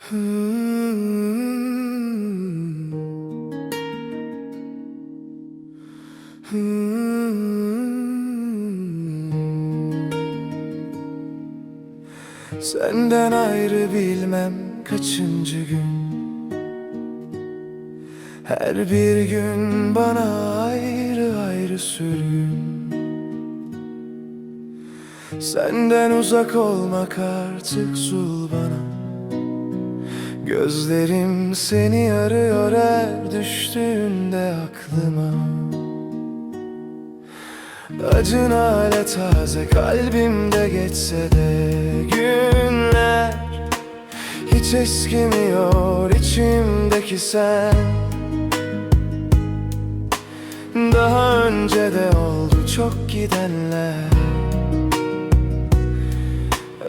Senden ayrı bilmem kaçıncı gün. Her bir gün bana ayrı ayrı sürgün. Senden uzak olmak artık zul bana Gözlerim seni arıyor her düştüğünde aklıma. Acın hala taze kalbimde geçse de günler Hiç eskimiyor içimdeki sen. Daha önce de oldu çok gidenler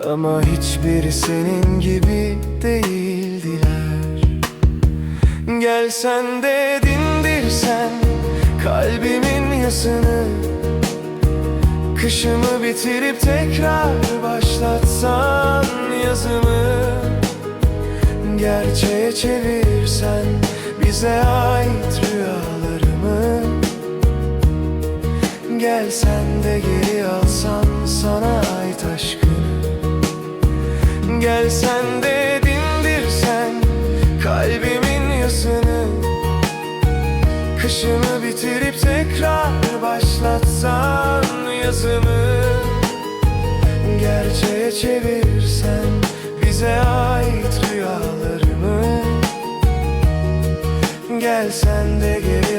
Ama hiçbiri senin gibi değildiler. Gelsen de dindirsen kalbimin yasını. Kışımı bitirip tekrar başlatsan yazımı. Gerçeğe çevirsen bize ait rüyalarımı. Gelsen de geri Kışımı bitirip tekrar başlatsan yazımı Gerçeğe çevirsen bize ait rüyalarımı Gelsen de geri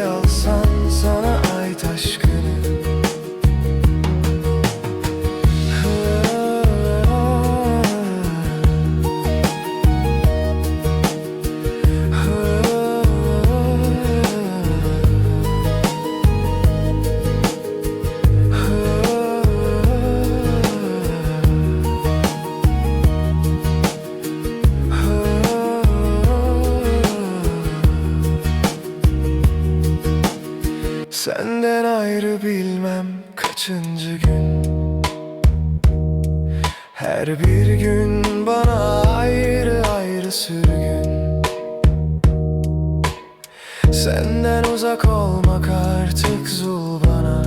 Senden ayrı bilmem kaçıncı gün. Her bir gün bana ayrı ayrı sürgün. Senden uzak olmak artık zul bana.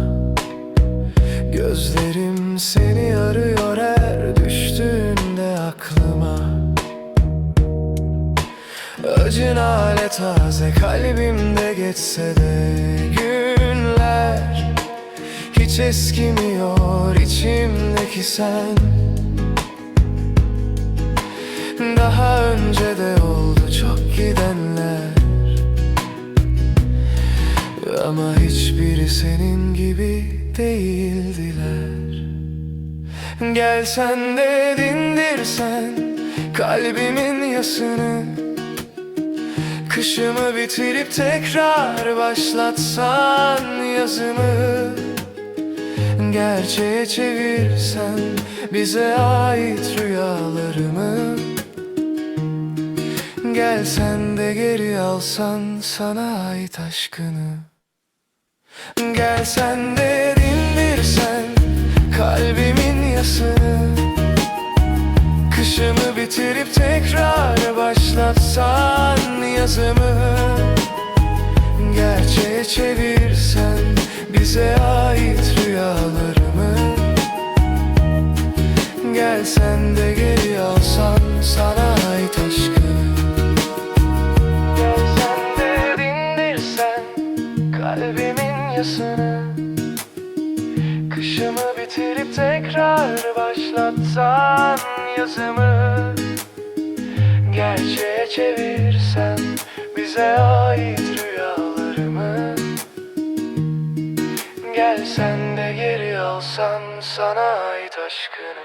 Gözlerim seni arıyor her düştüğünde aklıma. Acın hala taze kalbimde geçse de günler Hiç eskimiyor içimdeki sen. Daha önce de oldu çok gidenler. Ama hiçbiri senin gibi değildiler. Gelsen de dindirsen kalbimin yasını. Kışımı bitirip tekrar başlatsan yazımı Gerçeğe çevirsen bize ait rüyalarımı. Gelsen de geri alsan sana ait aşkını. Gelsen de dindirsen kalbimin yasını. Kışımı bitirip tekrar başlatsan yazımı. Gerçeğe çevirsen bize ait Gelsen de geri alsan sana ait aşkını Gelsen de dindirsen kalbimin yasını. Kışımı bitirip tekrar başlatsan yazımı. Gerçeğe çevirsen bize ait rüyalarımı. Gelsen de geri alsan sana ait aşkını